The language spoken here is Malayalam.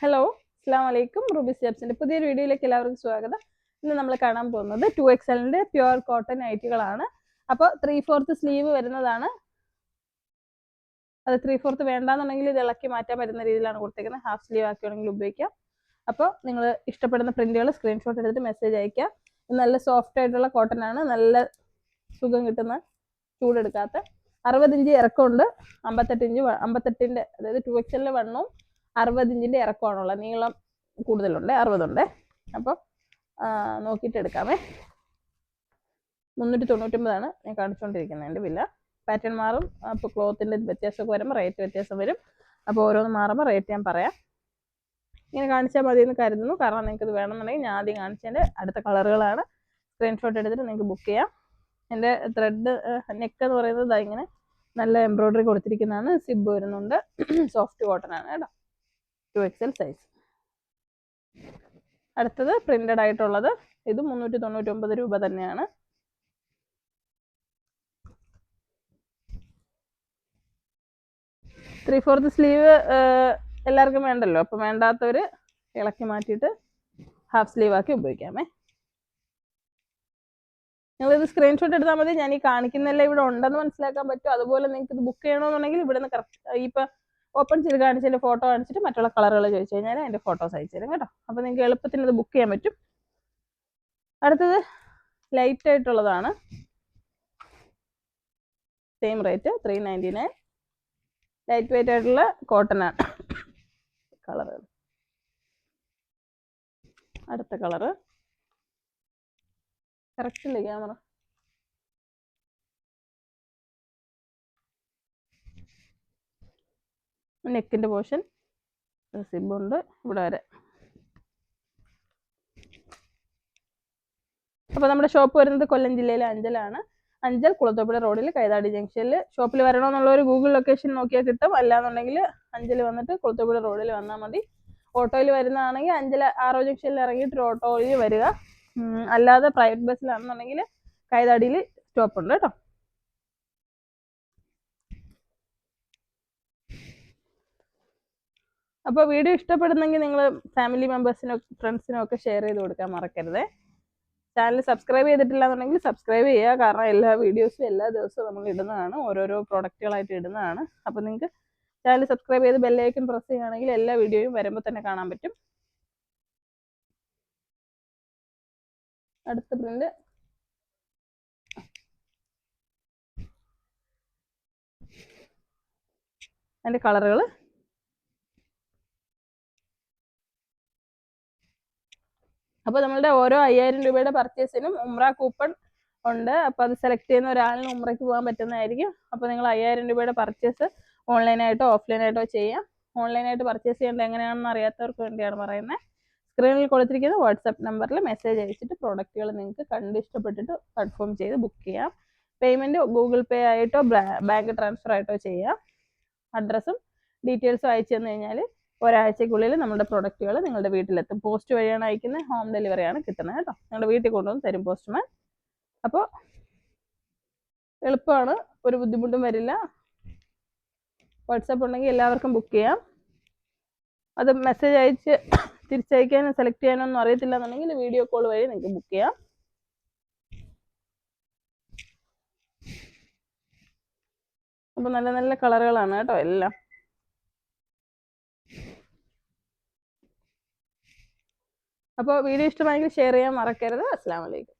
ഹലോ അസ്സാം വലൈക്കും റൂബി സ്റ്റെപ്സിന്റെ പുതിയൊരു വീഡിയോയിലേക്ക് എല്ലാവർക്കും സ്വാഗതം. ഇന്ന് നമ്മൾ കാണാൻ പോകുന്നത് ടു എക്സലിന്റെ പ്യുവർ കോട്ടൺ നൈറ്റുകളാണ് അപ്പോൾ ത്രീ ഫോർത്ത് സ്ലീവ് വരുന്നതാണ്. അത് ത്രീ ഫോർത്ത് വേണ്ടാന്നുണ്ടെങ്കിൽ ഇത് ഇളക്കി മാറ്റാൻ പറ്റുന്ന രീതിയിലാണ് കൊടുത്തേക്കുന്നത്. ഹാഫ് സ്ലീവ് ആക്കുകയാണെങ്കിൽ ഉപയോഗിക്കാം. അപ്പോൾ നിങ്ങൾ ഇഷ്ടപ്പെടുന്ന പ്രിന്റുകൾ സ്ക്രീൻഷോട്ട് എടുത്തിട്ട് മെസ്സേജ് അയക്കുക നല്ല സോഫ്റ്റ് ആയിട്ടുള്ള കോട്ടൺ ആണ്. നല്ല സുഖം കിട്ടുന്ന ചൂടെടുക്കാത്ത. അറുപത് ഇഞ്ച് ഇറക്കമുണ്ട്. അമ്പത്തെട്ട് ഇഞ്ച് അമ്പത്തെട്ടിന്റെ അതായത് ടു എക്സലിന്റെ വണ്ണവും അറുപത് ഇഞ്ചിന്റെ ഇറക്കമാണുള്ളത് നീളം കൂടുതലുണ്ട് അറുപതുണ്ട്. അപ്പോൾ നോക്കിയിട്ട് എടുക്കാമേ. മുന്നൂറ്റി തൊണ്ണൂറ്റൊമ്പതാണ് ഞാൻ കാണിച്ചുകൊണ്ടിരിക്കുന്നത് എന്റെ വില. പാറ്റേൺ മാറും അപ്പോൾ ക്ലോത്തിന്റെ വ്യത്യാസമൊക്കെ വരുമ്പോൾ റേറ്റ് വ്യത്യാസം വരും. അപ്പോൾ ഓരോന്ന് മാറുമ്പോൾ റേറ്റ് ഞാൻ പറയാം. ഇങ്ങനെ കാണിച്ചാൽ മതി എന്ന് കരുതുന്നു. കാരണം നിങ്ങൾക്ക് ഇത് വേണമെന്നുണ്ടെങ്കിൽ ഞാൻ ആദ്യം കാണിച്ചതിന്റെ അടുത്ത കളറുകളാണ്. സ്ക്രീൻഷോട്ട് എടുത്തിട്ട് നിങ്ങൾക്ക് ബുക്ക് ചെയ്യാം. എന്റെ ത്രെഡ് നെക്ക് എന്ന് പറയുന്നത് ഇങ്ങനെ നല്ല എംബ്രോയ്ഡറി കൊടുത്തിരിക്കുന്നതാണ്. സിബ് വരുന്നുണ്ട്. സോഫ്റ്റ് കോട്ടൺ ആണ് കേട്ടോ. ടു എക്സൽ സൈസ് അടുത്തത് പ്രിന്റഡ് ആയിട്ടുള്ളത് ഇത് മുന്നൂറ്റി തൊണ്ണൂറ്റി ഒമ്പത് രൂപ തന്നെയാണ്. ത്രീ ഫോർത്ത് സ്ലീവ് എല്ലാവർക്കും വേണ്ടല്ലോ. അപ്പം വേണ്ടാത്തവർ ഇളക്കി മാറ്റിയിട്ട് ഹാഫ് സ്ലീവ് ആക്കി ഉപയോഗിക്കാമേ. നിങ്ങളിത് സ്ക്രീൻഷോട്ട് എടുത്താൽ മതി. ഞാൻ ഈ കാണിക്കുന്നതെല്ലാം ഇവിടെ ഉണ്ടെന്ന് മനസ്സിലാക്കാൻ പറ്റും. അതുപോലെ നിങ്ങൾക്ക് ഇത് ബുക്ക് ചെയ്യണമെന്നുണ്ടെങ്കിൽ ഇവിടെ നിന്ന് കറക്റ്റ് ഇപ്പം ഓപ്പൺ ചെയ്ത് കാണിച്ചതിന്റെ ഫോട്ടോ കാണിച്ചിട്ട് മറ്റുള്ള കളറുകൾ ചോദിച്ചു കഴിഞ്ഞാൽ അതിന്റെ ഫോട്ടോസ് അയച്ചു തരും കേട്ടോ. അപ്പോൾ നിങ്ങൾക്ക് എളുപ്പത്തിന് ഇത് ബുക്ക് ചെയ്യാൻ പറ്റും. അടുത്തത് ലൈറ്റ് ആയിട്ടുള്ളതാണ്. Same rate three ninety nine light weight ആയിട്ടുള്ള കോട്ടൺ ആണ്. കളറുകൾ അടുത്ത കളറ് കറക്റ്റ് ക്യാമറ നെക്കിന്റെ പോർഷൻ. സിബുണ്ട് ഇവിടെ വരെ. അപ്പോൾ നമ്മുടെ ഷോപ്പ് വരുന്നത് കൊല്ലം ജില്ലയിലെ അഞ്ചലാണ്. അഞ്ചൽ കുളത്തോപ്പുഴ റോഡിൽ കൈതാടി ജംഗ്ഷനിൽ. ഷോപ്പിൽ വരണമെന്നുള്ള ഒരു ഗൂഗിൾ ലൊക്കേഷൻ നോക്കിയാൽ കിട്ടും. അല്ലാന്നുണ്ടെങ്കിൽ അഞ്ചൽ വന്നിട്ട് കുളത്തോപ്പുഴ റോഡിൽ വന്നാൽ മതി. ഓട്ടോയിൽ വരുന്നതാണെങ്കിൽ അഞ്ചൽ ആറോ ജംഗ്ഷനിൽ ഇറങ്ങിയിട്ട് ഓട്ടോയിൽ വരിക. അല്ലാതെ പ്രൈവറ്റ് ബസ്സിലാണെന്നുണ്ടെങ്കിൽ കൈതാടിയിൽ സ്റ്റോപ്പ് ഉണ്ട് കേട്ടോ. അപ്പോൾ വീഡിയോ ഇഷ്ടപ്പെടുന്നെങ്കിൽ നിങ്ങൾ ഫാമിലി മെമ്പേഴ്സിനോ ഫ്രണ്ട്സിനോ ഒക്കെ ഷെയർ ചെയ്ത് കൊടുക്കാൻ മറക്കരുത്. ചാനൽ സബ്സ്ക്രൈബ് ചെയ്തിട്ടില്ല എന്നുണ്ടെങ്കിൽ സബ്സ്ക്രൈബ് ചെയ്യുക. കാരണം എല്ലാ വീഡിയോസും എല്ലാ ദിവസവും നമ്മൾ ഇടുന്നതാണ്. ഓരോരോ പ്രോഡക്റ്റുകളായിട്ട് ഇടുന്നതാണ്. അപ്പോൾ നിങ്ങൾക്ക് ചാനൽ സബ്സ്ക്രൈബ് ചെയ്ത് ബെല്ലൈക്കൺ പ്രസ് ചെയ്യുകയാണെങ്കിൽ എല്ലാ വീഡിയോയും വരുമ്പോൾ തന്നെ കാണാൻ പറ്റും. അടുത്ത പ്രിന്റ് അതിന്റെ കളറുകൾ അപ്പോൾ നമ്മളുടെ ഓരോ അയ്യായിരം രൂപയുടെ പർച്ചേസിനും ഉമ്ര കൂപ്പൺ ഉണ്ട്. അപ്പോൾ അത് സെലക്ട് ചെയ്യുന്ന ഒരാളിന് ഉമ്രയ്ക്ക് പോകാൻ പറ്റുന്നതായിരിക്കും. അപ്പോൾ നിങ്ങൾ അയ്യായിരം രൂപയുടെ പർച്ചേസ് ഓൺലൈനായിട്ടോ ഓഫ്ലൈനായിട്ടോ ചെയ്യാം. ഓൺലൈനായിട്ട് പർച്ചേസ് ചെയ്യേണ്ടത് എങ്ങനെയാണെന്ന് അറിയാത്തവർക്ക് വേണ്ടിയാണ് പറയുന്നത്. സ്ക്രീനിൽ കൊടുത്തിരിക്കുന്ന വാട്സപ്പ് നമ്പറിൽ മെസ്സേജ് അയച്ചിട്ട് പ്രോഡക്റ്റുകൾ നിങ്ങൾക്ക് കണ്ട് ഇഷ്ടപ്പെട്ടിട്ട് കൺഫേം ചെയ്ത് ബുക്ക് ചെയ്യാം. പേയ്മെന്റ് ഗൂഗിൾ പേ ആയിട്ടോ ബാങ്ക് ട്രാൻസ്ഫർ ആയിട്ടോ ചെയ്യാം. അഡ്രസ്സും ഡീറ്റെയിൽസും അയച്ചു തന്നു കഴിഞ്ഞാൽ ഒരാഴ്ചക്കുള്ളിൽ നമ്മുടെ പ്രൊഡക്റ്റുകൾ നിങ്ങളുടെ വീട്ടിലെത്തും. പോസ്റ്റ് വഴിയാണ് അയക്കുന്നത് ഹോം ഡെലിവറിയാണ് കിട്ടുന്നത് കേട്ടോ. നിങ്ങളുടെ വീട്ടിൽ കൊണ്ടുവന്ന് തരും പോസ്റ്റ്മാൻ അപ്പോൾ എളുപ്പമാണ് ഒരു ബുദ്ധിമുട്ടും വരില്ല. വാട്സപ്പ് ഉണ്ടെങ്കിൽ എല്ലാവർക്കും ബുക്ക് ചെയ്യാം. അത് മെസ്സേജ് അയച്ച് തിരിച്ചയക്കാനും സെലക്ട് ചെയ്യാനൊന്നും അറിയത്തില്ല എന്നുണ്ടെങ്കിൽ വീഡിയോ കോൾ വഴി നിങ്ങൾക്ക് ബുക്ക് ചെയ്യാം. അപ്പോൾ നല്ല നല്ല കളറുകളാണ് കേട്ടോ എല്ലാം. അപ്പോൾ വീഡിയോ ഇഷ്ടമായെങ്കിൽ ഷെയർ ചെയ്യാൻ മറക്കരുത്. അസ്സാം വലൈക്കും